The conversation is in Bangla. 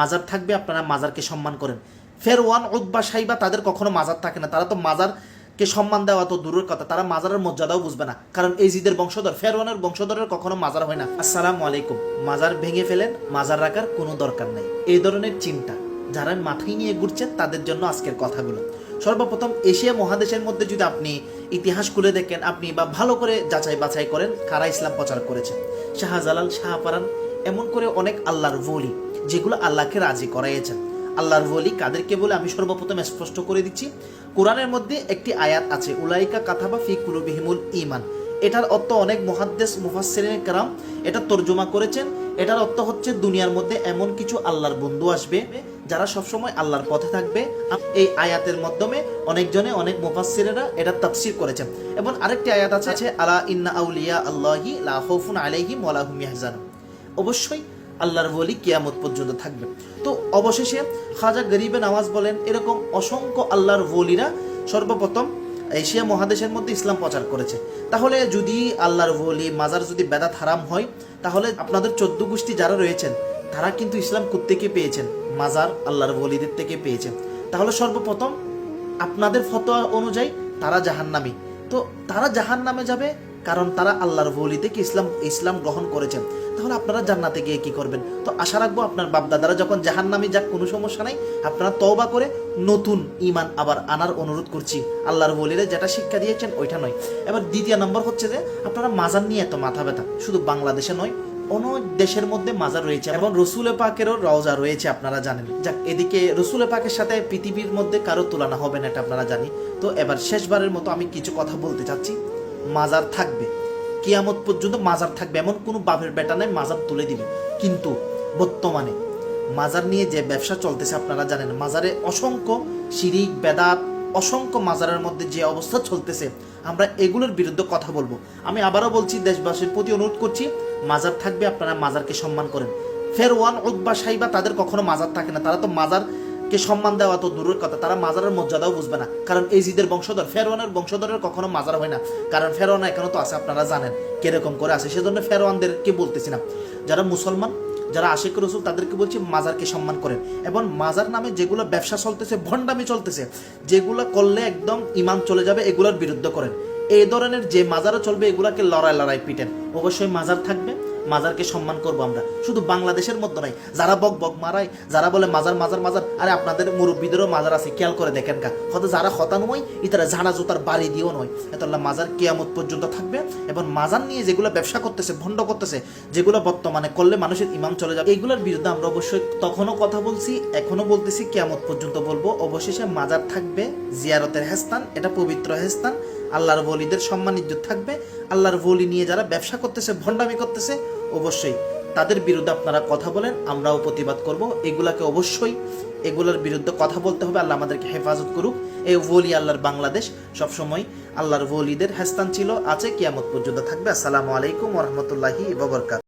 মাজার থাকবে, আপনারা মাজারকে সম্মান করেন। ফেরওয়ান উদ্বা সাইবা তাদের কখনো মাজার থাকে না। তারা তো মাজারকে সম্মান দেওয়া তো দূরের কথা। তারা মাজারের মর্যাদাও বুঝবে না। কারণ এই জিদের বংশধর, ফেরওয়ানের বংশধরের কখনো মাজার হয় না। আসসালামু আলাইকুম। মাজার ভেঙে ফেলেন, মাজার রাখার কোনো দরকার নাই। এই ধরনের চিন্তা যারা মাথায় নিয়ে ঘুরছেন, তাদের জন্য আজকের কথাগুলো। সর্বপ্রথম এশিয়া মহাদেশের মধ্যে যদি আপনি ইতিহাস খুলে দেখেন, আপনি বা ভালো করে যাচাই বাছাই করেন, কারা ইসলাম প্রচার করেছেন শাহজালাল শাহপারান, এমন করে অনেক আল্লাহর বলি যেগুলো আল্লাহকে রাজি করাইয়েছেন। আল্লাহর বলি কাদেরকে বলে আমি সর্বপ্রথম স্পষ্ট করে দিচ্ছি, কোরআনের মধ্যে একটি আয়াত আছে, উলাইকা কাথাবা ফি কুলুবিহিমুল ইমান এটার অর্থ অনেক মহাদ্দেশ, মুফাসসিরিন কারাম, এটা তর্জমা করেছেন। এটার অর্থ হচ্ছে দুনিয়ার মধ্যে এমন কিছু আল্লাহর বন্ধু আসবে, যারা সবসময় আল্লাহর পথে থাকবে। এই আয়াতের মাধ্যমে অনেকজনে, অনেক মুফাসসিরেরা এটা তাফসীর করেছেন। এবং আরেকটি আয়াত আছে, আলা ইন্না আউলিয়া আল্লাহি লা খাউফুন আলাইহিম ওয়া অবশ্যই আল্লাহর বলি কিয়ামত পর্যন্ত থাকবে। তো অবশেষে খাজা গরিবে নামাজ বলেন, এরকম অসংখ্য আল্লাহর বলিরা সর্বপ্রথম এশিয়া মহাদেশের মধ্যে ইসলাম প্রচার করেছে। তাহলে যদি আল্লাহর বলি মাজার যদি বেদাত হারাম হয়, তাহলে আপনাদের চোদ্দ গোষ্ঠী যারা রয়েছেন, তারা কিন্তু ইসলাম থেকে পেয়েছেন? মাজার আল্লাহর বলিদের থেকে পেয়েছেন। তাহলে সর্বপ্রথম আপনাদের ফতোয়া অনুযায়ী তারা জাহান্নামী। তো তারা জাহান নামে যাবে কারণ তারা আল্লাহর বলি থেকে ইসলাম ইসলাম গ্রহণ করেছেন। তাহলে আপনারা জান্নাতে গিয়ে কি করবেন? তো আশা রাখব আপনার বাপদাদারা যখন জাহান নামে যাক, কোনো সমস্যা নাই। আপনারা তওবা করে নতুন ইমান আবার আনার অনুরোধ করছি। আল্লাহর বলিরে যেটা শিক্ষা দিয়েছেন, ওইটা নয়। এবার দ্বিতীয় নম্বর হচ্ছে যে, আপনারা মাজার নিয়ে এত মাথা ব্যথা। শুধু বাংলাদেশে নয় অনেক দেশের মধ্যে মাজার রয়েছে এবং রসুলে পাকেরও রওজা রয়েছে, আপনারা জানেন। যাক, এদিকে রসুলে পাকের সাথে পৃথিবীর মধ্যে কারও তুলনা হবে না, এটা আপনারা জানি তো এবার শেষবারের মতো আমি কিছু কথা বলতে চাচ্ছি। মাজার থাকবে। কিয়ামত পর্যন্ত মাজার থাকবে, এমন কোনো বাপের বেটা নাই, মাজার তুলে দিবে। কিন্তু বর্তমানে মাজার নিয়ে যে ব্যবসা চলতেছে, আপনারা জানেন, মাজারে অসংখ্য শিরিক, বেদাত, অসংখ্য মাজারের মধ্যে যে অবস্থা চলতেছে, আমরা এগুলোর বিরুদ্ধে কথা বলব। আমি আবারও বলছি, দেশবাসীর প্রতি অনুরোধ করছি, মাজার থাকবে, আপনারা মাজারকে সম্মান করেন। ফেরওয়ান উদ্বা সাইবা তাদের কখনো মাজার থাকে না। তারা তো মাজারকে সম্মান দেওয়া তো দূরের কথা, তারা মাজারের মর্যাদাও বুঝবে না। কারণ এই জিদের বংশধর, ফেরওয়ানের বংশধরের কখনো মাজার হয় না। কারণ ফেরোয়ান এখনও তো আছে, আপনারা জানেন কীরকম করে আছে। সেজন্য ফেরওয়ানদেরকে বলতেছি না। যারা মুসলমান, যারা আশেক রসুল, তাদেরকে বলছি মাজারকে সম্মান করেন। এবং মাজার নামে যেগুলো ব্যবসা চলতেছে, ভণ্ডামি চলতেছে, যেগুলো করলে একদম ইমান চলে যাবে, এগুলোর বিরুদ্ধে করেন। এই ধরনের যে মাজারও চলবে, এগুলাকে লড়াই লড়াই পিটেন। অবশ্যই মাজার থাকবে। মাজারকে সম্মান করব আমরা। শুধু বাংলাদেশের মধ্যে নাই যারা বক বক মারায়, যারা বলে মাজার মাজার মাজার, আরে আপনাদের মুরব্বীদেরও মাজার আছে, খেয়াল করে দেখেন কা হয়তো যারা হতা নয় ইতারা ঝাড়া জুতার বাড়ি দিয়েও নয়। এতলা মাজার কেয়ামত পর্যন্ত থাকবে এবং মাজার নিয়ে যেগুলো ব্যবসা করতেছে, ভণ্ড করতেছে, যেগুলো বর্তমানে করলে মানুষের ইমাম চলে যাবে এইগুলোর বিরুদ্ধে আমরা অবশ্যই তখনও কথা বলছি এখনও বলতেছি, কেয়ামত পর্যন্ত বলব। অবশেষে মাজার থাকবে, জিয়ারতের হেস্তান, এটা পবিত্র হেস্তান। আল্লাহর বলিদের সম্মান ইজ্জত থাকবে। আল্লাহর বলি নিয়ে যারা ব্যবসা করতেছে, ভণ্ডামি করতেছে, অবশ্যই তাদের বিরুদ্ধে আপনারা কথা বলেন, আমরাও প্রতিবাদ করব। এগুলাকে অবশ্যই এগুলোর বিরুদ্ধে কথা বলতে হবে। আল্লাহ আমাদেরকে হেফাজত করুক। এই ওলি আল্লাহর বাংলাদেশ। সবসময় আল্লাহর ওলিদের হেস্তান ছিল। আছে কিয়ামত পর্যন্ত থাকবে। আসসালামু আলাইকুম রহমতুল্লাহি ববরকাত